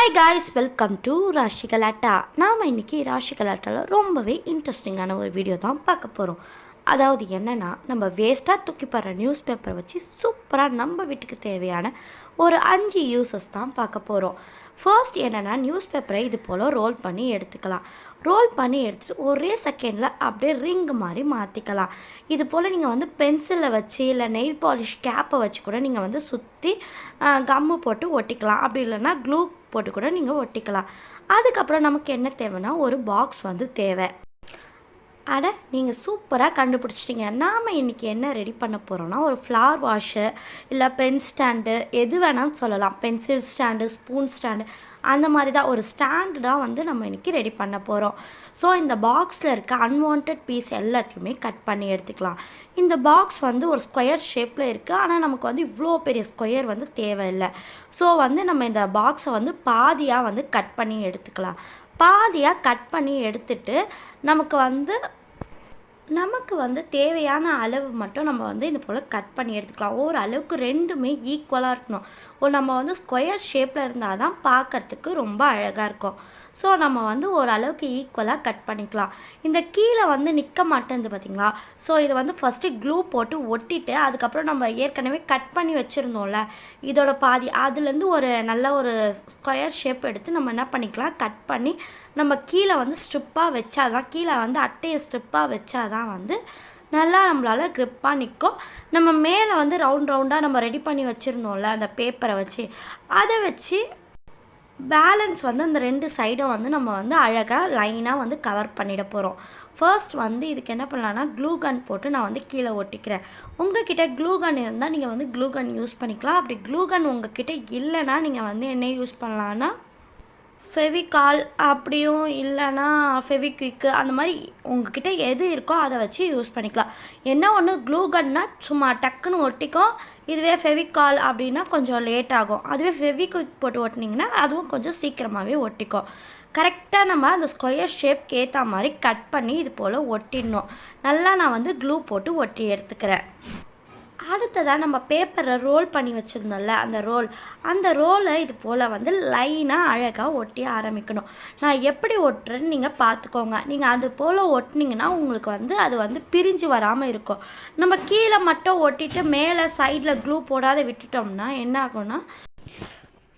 Hi guys welcome to Rashi Galatta நாம் இன்றைக்கி ராஷி கலாட்டாவில் ரொம்பவே இன்ட்ரெஸ்டிங்கான ஒரு வீடியோ தான் பார்க்க போகிறோம் அதாவது என்னென்னா நம்ம வேஸ்ட்டாக தூக்கி போடுற நியூஸ் பேப்பரை வச்சு சூப்பராக நம்ம வீட்டுக்கு தேவையான ஒரு அஞ்சு யூசஸ் தான் பார்க்க போகிறோம் ஃபர்ஸ்ட் என்னென்னா நியூஸ் பேப்பரை இது போல் ரோல் பண்ணி எடுத்துக்கலாம். ரோல் பண்ணி எடுத்துகிட்டு ஒரே செகண்டில் அப்படியே ரிங் மாதிரி மாற்றிக்கலாம் இது போல் நீங்கள் வந்து பென்சிலை வச்சு இல்லை நெயில் பாலிஷ் கேப்பை வச்சு கூட நீங்கள் வந்து சுற்றி கம்மு போட்டு ஒட்டிக்கலாம். அப்படி இல்லைன்னா க்ளூ போட்டு கூட நீங்கள் ஒட்டிக்கலாம். அதுக்கப்புறம் நமக்கு என்ன தேவைன்னா ஒரு பாக்ஸ் வந்து தேவை. அட நீங்கள் சூப்பராக கண்டுபிடிச்சிட்டிங்க. நாம் இன்றைக்கி என்ன ரெடி பண்ண போகிறோம்னா ஒரு ஃப்ளார் வாஷு இல்லை பென் ஸ்டாண்டு எது வேணாலும் சொல்லலாம். பென்சில் ஸ்டாண்டு ஸ்பூன் ஸ்டாண்டு அந்த மாதிரி தான் ஒரு ஸ்டாண்டு தான் வந்து நம்ம இன்றைக்கி ரெடி பண்ண போகிறோம் ஸோ இந்த பாக்ஸில் இருக்க அன்வான்ட் பீஸ் எல்லாத்தையுமே கட் பண்ணி எடுத்துக்கலாம். இந்த பாக்ஸ் வந்து ஒரு ஸ்கொயர் ஷேப்பில் இருக்குது ஆனால் நமக்கு வந்து இவ்வளோ பெரிய ஸ்கொயர் வந்து தேவையில்லை. ஸோ வந்து நம்ம இந்த பாக்ஸை வந்து பாதியாக வந்து கட் பண்ணி எடுத்துக்கலாம். பாதியாக கட் பண்ணி எடுத்துட்டு நமக்கு வந்து நமக்கு வந்து தேவையான அளவு மட்டும் நம்ம வந்து இது போல் கட் பண்ணி எடுத்துக்கலாம். ஒரு அளவுக்கு ரெண்டுமே ஈக்குவலாக இருக்கணும். ஒரு நம்ம வந்து ஸ்கொயர் ஷேப்பில் இருந்தால் தான் பார்க்கறதுக்கு ரொம்ப அழகாக இருக்கும். ஸோ நம்ம வந்து ஒரு அளவுக்கு ஈக்குவலாக கட் பண்ணிக்கலாம். இந்த கீழே வந்து நிற்க மாட்டேங்குது பார்த்தீங்களா ஸோ இதை வந்து ஃபஸ்ட்டு க்ளூ போட்டு ஒட்டிட்டு அதுக்கப்புறம் நம்ம ஏற்கனவே கட் பண்ணி வச்சுருந்தோம்ல இதோட பாதி அதுலேருந்து ஒரு நல்ல ஒரு ஸ்கொயர் ஷேப் எடுத்து நம்ம என்ன பண்ணிக்கலாம்? கட் பண்ணி நம்ம கீழே வந்து ஸ்ட்ரிப்பாக வச்சாதான் கீழே வந்து அட்டையை ஸ்ட்ரிப்பாக வச்சாதான் வந்து நல்லா நம்மளால் க்ரிப்பாக நிற்கும் நம்ம மேலே வந்து ரவுண்ட் ரவுண்டாக நம்ம ரெடி பண்ணி வச்சுருந்தோம்ல அந்த பேப்பரை வச்சு. அதை வச்சு பேலன்ஸ் வந்து அந்த ரெண்டு சைடும் வந்து நம்ம வந்து அழகாக லைனாக வந்து கவர் பண்ணிட போகிறோம் ஃபர்ஸ்ட் வந்து இதுக்கு என்ன பண்ணலான்னா க்ளூ கன் போட்டு நான் வந்து கீழே ஒட்டிக்கிறேன். உங்ககிட்ட க்ளூ கன் இருந்தால் நீங்கள் வந்து க்ளூ கன் யூஸ் பண்ணிக்கலாம். அப்படி க்ளூ கன் உங்ககிட்ட இல்லைன்னா நீங்கள் வந்து என்ன யூஸ் பண்ணலான்னா ஃபெவிகால் அப்படியும் இல்லைன்னா ஃபெவிக்விக்கு அந்த மாதிரி உங்ககிட்ட எது இருக்கோ அதை வச்சு யூஸ் பண்ணிக்கலாம். என்ன ஒன்று க்ளூ கன்னா சும்மா டக்குன்னு ஒட்டிக்கும். இதுவே ஃபெவிகால் அப்படின்னா கொஞ்சம் லேட் ஆகும். அதுவே ஃபெவிக்விக் போட்டு ஒட்டினீங்கன்னா அதுவும் கொஞ்சம் சீக்கிரமாகவே ஒட்டிக்கும். கரெக்டாக நம்ம அந்த ஸ்கொயர் ஷேப்க்கு ஏற்ற மாதிரி கட் பண்ணி இது போல் ஒட்டிடணும். நல்லா நான் வந்து க்ளூ போட்டு ஒட்டி எடுத்துக்கிறேன். அடுத்ததாக நம்ம பேப்பரை ரோல் பண்ணி வச்சுருந்தோம்ல அந்த ரோல் அந்த ரோலை இது போல் வந்து லைனாக அழகாக ஒட்டி ஆரம்பிக்கணும். நான் எப்படி ஒட்டுறேன்னு நீங்கள் பார்த்துக்கோங்க நீங்கள் அது போல் ஒட்டினீங்கன்னா உங்களுக்கு வந்து அது வந்து பிரிஞ்சு வராமல் இருக்கும். நம்ம கீழே மட்டும் ஒட்டிட்டு மேலே சைடில் க்ளூ போடாத விட்டுட்டோம்னா என்ன ஆகும்னா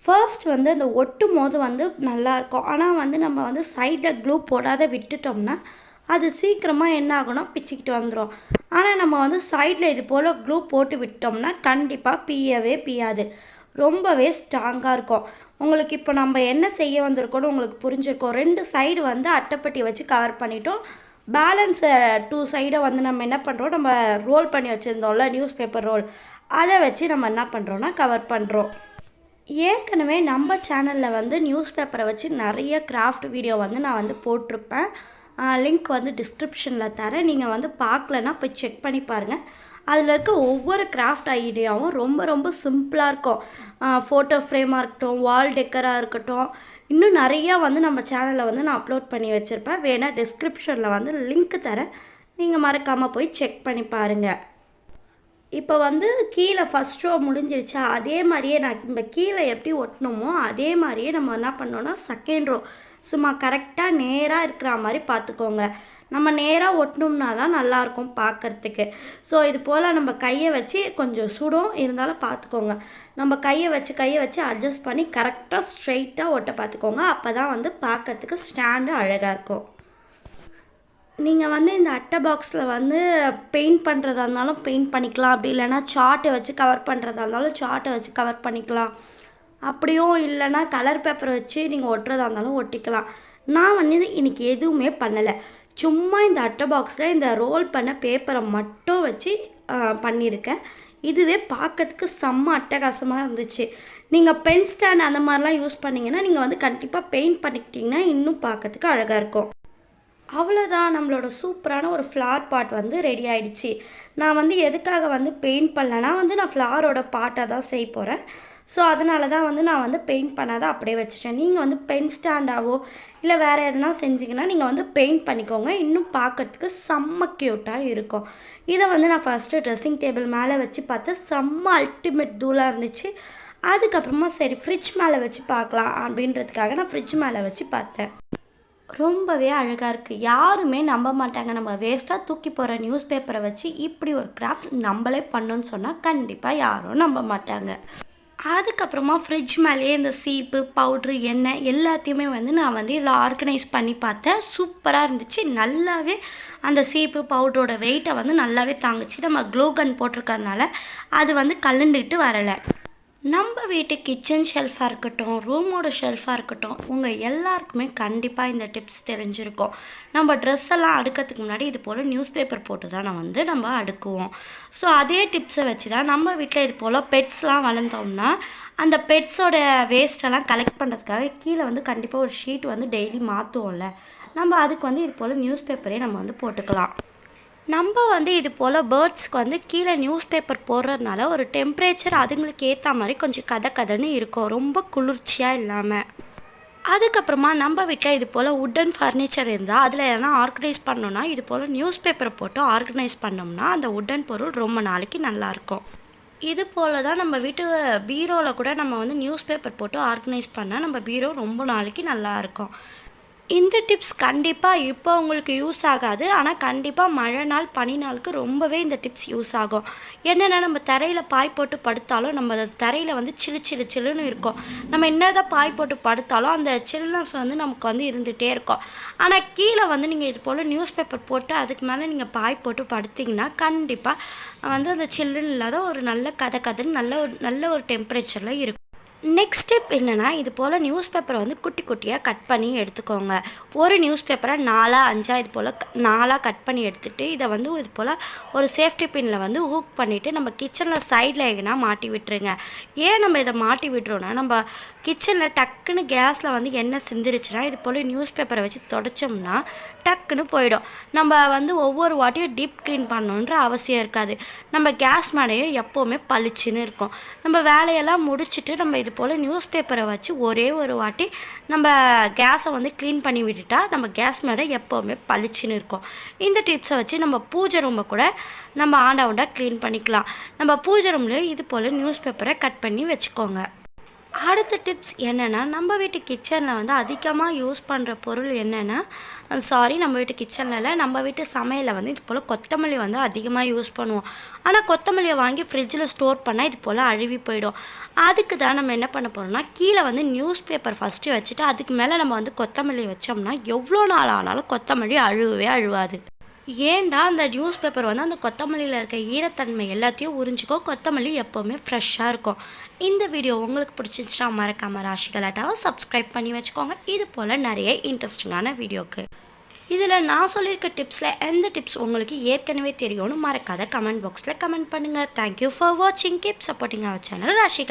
ஃபர்ஸ்ட் வந்து அந்த ஒட்டும் போது வந்து நல்லாயிருக்கும் ஆனால் வந்து நம்ம வந்து சைடில் க்ளூ போடாத விட்டுட்டோம்னா அது சீக்கிரமாக என்ன ஆகும்னா பிச்சுக்கிட்டு வந்துடும் ஆனால் நம்ம வந்து சைடில் இது போல் க்ளூ போட்டு விட்டோம்னா கண்டிப்பாக பியவே பியாது. ரொம்பவே ஸ்ட்ராங்காக இருக்கும். உங்களுக்கு இப்போ நம்ம என்ன செய்ய வந்திருக்கோன்னு உங்களுக்கு புரிஞ்சிருக்கோம். ரெண்டு சைடு வந்து அட்டைப்பட்டி வச்சு கவர் பண்ணிட்டோம். பேலன்ஸை டூ சைடை வந்து நம்ம என்ன பண்ணுறோம் நம்ம ரோல் பண்ணி வச்சுருந்தோம்ல நியூஸ் பேப்பர் ரோல் அதை வச்சு நம்ம என்ன பண்ணுறோன்னா கவர் பண்ணுறோம் ஏற்கனவே நம்ம சேனலில் வந்து நியூஸ் பேப்பரை வச்சு நிறைய கிராஃப்ட் வீடியோ வந்து நான் வந்து போட்டிருப்பேன். லிங்க் வந்து டிஸ்கிரிப்ஷனில் தரேன். நீங்கள் வந்து பார்க்கலன்னா போய் செக் பண்ணி பாருங்கள் அதில் இருக்க ஒவ்வொரு கிராஃப்ட் ஐடியாவும் ரொம்ப ரொம்ப சிம்பிளாக இருக்கும். ஃபோட்டோ ஃப்ரேமாக இருக்கட்டும் வால் டெக்கராக இருக்கட்டும். இன்னும் நிறையா வந்து நம்ம சேனலில் வந்து நான் அப்லோட் பண்ணி வச்சுருப்பேன். வேணால் டிஸ்கிரிப்ஷனில் வந்து லிங்க் தரேன். நீங்கள் மறக்காமல் போய் செக் பண்ணி பாருங்கள் இப்போ வந்து கீழே ஃபஸ்ட் ரோ முடிஞ்சிருச்சா? அதே மாதிரியே நான் இந்த கீழே எப்படி ஒட்டணுமோ அதே மாதிரியே நம்ம என்ன பண்ணோன்னா செகண்ட் ரோ சும்மா கரெக்டாக நேராக இருக்கிற மாதிரி பார்த்துக்கோங்க நம்ம நேராக ஒட்டினோம்னா தான் நல்லாயிருக்கும் பார்க்குறதுக்கு ஸோ இது போல் நம்ம கையை வச்சு கொஞ்சம் சுடும். இருந்தாலும் பார்த்துக்கோங்க நம்ம கையை வச்சு கையை வச்சு அட்ஜஸ்ட் பண்ணி கரெக்டாக ஸ்ட்ரைட்டாக ஒட்ட பார்த்துக்கோங்க அப்போ தான் வந்து பார்க்கறதுக்கு ஸ்டாண்டு அழகாக இருக்கும். நீங்கள் வந்து இந்த அட்டை பாக்ஸில் வந்து பெயிண்ட் பண்ணுறதா இருந்தாலும் பெயிண்ட் பண்ணிக்கலாம். அப்படி இல்லைன்னா சார்ட்டை வச்சு கவர் பண்ணுறதா இருந்தாலும் சார்ட்டை வச்சு கவர் பண்ணிக்கலாம். அப்படியும் இல்லைன்னா கலர் பேப்பரை வச்சு நீங்கள் ஒட்டுறதா இருந்தாலும் ஒட்டிக்கலாம். நான் வந்து இன்றைக்கி எதுவுமே பண்ணலை. சும்மா இந்த அட்டை பாக்ஸில் இந்த ரோல் பண்ண பேப்பரை மட்டும் வச்சு பண்ணியிருக்கேன். இதுவே பார்க்கறதுக்கு செம்ம அட்டகாசமாக இருந்துச்சு. நீங்கள் பென் ஸ்டாண்ட் அந்த மாதிரிலாம் யூஸ் பண்ணிங்கன்னா நீங்கள் வந்து கண்டிப்பாக பெயிண்ட் பண்ணிக்கிட்டிங்கன்னா இன்னும் பார்க்கறதுக்கு அழகாக இருக்கும். அவ்வளோதான் நம்மளோட சூப்பரான ஒரு ஃப்ளார் பாட் வந்து ரெடி ஆகிடுச்சி நான் வந்து எதுக்காக வந்து பெயிண்ட் பண்ணலன்னா வந்து நான் ஃப்ளாரோட பாட்டை தான் செய்ய போகிறேன் ஸோ அதனால தான் வந்து நான் வந்து பெயிண்ட் பண்ணாத அப்படியே வச்சுட்டேன். நீங்கள் வந்து பென் ஸ்டாண்டாவோ இல்லை வேறு எதுனா செஞ்சிங்கன்னா நீங்கள் வந்து பெயிண்ட் பண்ணிக்கோங்க. இன்னும் பார்க்கறதுக்கு செம்ம க்யூட்டாக இருக்கும். இதை வந்து நான் ஃபஸ்ட்டு ட்ரெஸ்ஸிங் டேபிள் மேலே வச்சு பார்த்தேன் செம்ம அல்டிமேட் தூளாக இருந்துச்சு. அதுக்கப்புறமா சரி ஃப்ரிட்ஜ் மேலே வச்சு பார்க்கலாம் அப்படின்றதுக்காக நான் ஃப்ரிட்ஜ் மேலே வச்சு பார்த்தேன். ரொம்பவே அழகாக இருக்குது யாருமே நம்ப மாட்டாங்க. நம்ம வேஸ்ட்டாக தூக்கி போகிற நியூஸ் பேப்பரை வச்சு இப்படி ஒரு கிராஃப்ட் நம்மளே பண்ணோன்னு சொன்னால் கண்டிப்பாக யாரும் நம்ப மாட்டாங்க. அதுக்கப்புறமா ஃப்ரிட்ஜ் மேலேயே இந்த சீப்பு பவுட்ரு எண்ணெய் எல்லாத்தையுமே வந்து நான் வந்து இதில் ஆர்கனைஸ் பண்ணி பார்த்தேன். சூப்பராக இருந்துச்சு. நல்லாவே அந்த சீப்பு பவுட்ரோட வெயிட்டை வந்து நல்லாவே தாங்குச்சு. நம்ம க்ளூகன் போட்டிருக்கறனால அது வந்து கலண்டுக்கிட்டு வரலை. நம்ம வீட்டு கிச்சன் ஷெல்ஃபாக இருக்கட்டும் ரூமோட ஷெல்ஃபாக இருக்கட்டும் உங்கள் எல்லாருக்குமே கண்டிப்பாக இந்த டிப்ஸ் தெரிஞ்சிருக்கும். நம்ம ட்ரெஸ் எல்லாம் அடுக்கிறதுக்கு முன்னாடி இது போல் நியூஸ் பேப்பர் போட்டு தான் நான் வந்து நம்ம அடுக்குவோம். ஸோ அதே டிப்ஸை வச்சு தான் நம்ம வீட்டில் இது போல் பெட்ஸ்லாம் வளர்ந்தோம்னா அந்த பெட்ஸோட வேஸ்ட்டெல்லாம் கலெக்ட் பண்ணுறதுக்காக கீழே வந்து கண்டிப்பாக ஒரு ஷீட் வந்து டெய்லி மாற்றுவோம்ல நம்ம அதுக்கு வந்து இது போல் நியூஸ் பேப்பரே நம்ம வந்து போட்டுக்கலாம். நம்ம வந்து இது போல் பேர்ட்ஸ்க்கு வந்து கீழே நியூஸ் பேப்பர் போடுறதுனால ஒரு டெம்ப்ரேச்சர் அதுங்களுக்கு ஏற்ற மாதிரி கொஞ்சம் கதை கதைன்னு இருக்கும். ரொம்ப குளிர்ச்சியாக இல்லாமல் அதுக்கப்புறமா நம்ம வீட்டில் இது போல் உட்டன் ஃபர்னிச்சர் இருந்தால் அதில் எதனா ஆர்கனைஸ் பண்ணோன்னா இது போல் நியூஸ் பேப்பரை போட்டு ஆர்கனைஸ் பண்ணோம்னா அந்த உட்டன் பொருள் ரொம்ப நாளைக்கு நல்லாயிருக்கும் இது போல் தான் நம்ம வீட்டு பீரோவில் கூட நம்ம வந்து நியூஸ் பேப்பர் போட்டு ஆர்கனைஸ் பண்ணால் நம்ம பீரோ ரொம்ப நாளைக்கு நல்லாயிருக்கும் இந்த டிப்ஸ் கண்டிப்பாக இப்போ உங்களுக்கு யூஸ் ஆகாது. ஆனால் கண்டிப்பாக மழை நாள் பனி நாளுக்கு ரொம்பவே இந்த டிப்ஸ் யூஸ் ஆகும். என்னென்னா நம்ம தரையில் பாய் போட்டு படுத்தாலும் நம்ம தரையில் வந்து சிலு சிலு சிலுன்னு இருக்கும். நம்ம என்னதான் பாய் போட்டு படுத்தாலும் அந்த சில்னஸ் வந்து நமக்கு வந்து இருந்துகிட்டே இருக்கும். ஆனால் கீழே வந்து நீங்கள் இது போல் நியூஸ் பேப்பர் போட்டு அதுக்கு மேலே நீங்கள் பாய் போட்டு படுத்திங்கன்னா கண்டிப்பாக வந்து அந்த சில்லுன்னு இல்லாத ஒரு நல்ல கதை கதைன்னு நல்ல ஒரு நல்ல ஒரு டெம்பரேச்சரில் இருக்கும். நெக்ஸ்ட் ஸ்டெப் என்னென்னா இது போல் நியூஸ் பேப்பரை வந்து குட்டி குட்டியாக கட் பண்ணி எடுத்துக்கோங்க. ஒரு நியூஸ் பேப்பரை நாலாக அஞ்சா இது போல் நாலாக கட் பண்ணி எடுத்துகிட்டு இதை வந்து இது போல் ஒரு சேஃப்டி பின்னில் வந்து ஹூக் பண்ணிவிட்டு நம்ம கிச்சனில் சைடில் எங்கன்னா மாட்டி விட்டுருங்க. ஏன் நம்ம இதை மாட்டி விட்டுறோன்னா நம்ம கிச்சனில் டக்குன்னு கேஸில் வந்து எண்ணெய் சிந்திருச்சுன்னா இது போல் நியூஸ் பேப்பரை வச்சு தொடச்சோம்னா டக்குன்னு போயிடும். நம்ம வந்து ஒவ்வொரு வாட்டியும் டீப் க்ளீன் பண்ணணுன்ற அவசியம் இருக்காது. நம்ம கேஸ் மேடையும் எப்போவுமே பளிச்சுன்னு இருக்கும். நம்ம வேலையெல்லாம் முடிச்சுட்டு நம்ம இது போல் நியூஸ் பேப்பரை வச்சு ஒரே ஒரு வாட்டி நம்ம கேஸை வந்து க்ளீன் பண்ணி விட்டுட்டா நம்ம கேஸ் மேடை எப்போவுமே பளிச்சுன்னு இருக்கும். இந்த டிப்ஸை வச்சு நம்ம பூஜை ரூமை கூட நம்ம ஆண்டவுண்டாக க்ளீன் பண்ணிக்கலாம். நம்ம பூஜை ரூம்லேயும் இது போல் நியூஸ் பேப்பரை கட் பண்ணி வச்சுக்கோங்க. அடுத்த டிப்ஸ் என்னென்னா நம்ம வீட்டு கிச்சனில் வந்து அதிகமாக யூஸ் பண்ணுற பொருள் என்னென்னா சாரி நம்ம வீட்டு கிச்சனில் இல்லை நம்ம வீட்டு சமையலில் வந்து இது போல் கொத்தமல்லி வந்து அதிகமாக யூஸ் பண்ணுவோம். ஆனால் கொத்தமல்லியை வாங்கி ஃப்ரிட்ஜில் ஸ்டோர் பண்ணால் இது போல் அழுவி போயிடும். அதுக்கு தான் நம்ம என்ன பண்ண போகிறோம்னா கீழே வந்து நியூஸ் பேப்பர் ஃபஸ்ட்டு வச்சுட்டு அதுக்கு மேலே நம்ம வந்து கொத்தமல்லி வச்சோம்னா எவ்வளோ நாள் ஆனாலும் கொத்தமல்லி அழுவவே அழுவாது. ஏன்டா அந்த நியூஸ் பேப்பர் வந்து அந்த கொத்தமல்லியில் இருக்க ஈரத்தன்மை எல்லாத்தையும் உறிஞ்சிக்கோ கொத்தமல்லி எப்போவுமே ஃப்ரெஷ்ஷாக இருக்கும். இந்த வீடியோ உங்களுக்கு பிடிச்சிருந்துச்சுன்னா மறக்காமல் ராசிகலாட்டாவை சப்ஸ்கிரைப் பண்ணி வச்சுக்கோங்க. இது போல் நிறைய இன்ட்ரெஸ்டிங்கான வீடியோக்கு இதில் நான் சொல்லியிருக்க டிப்ஸில் எந்த டிப்ஸ் உங்களுக்கு ஏற்கனவே தெரியும்னு மறக்காத கமெண்ட் பாக்ஸில் கமெண்ட் பண்ணுங்கள் தேங்க்யூ ஃபார் வாட்சிங் keep supporting our channel Rashi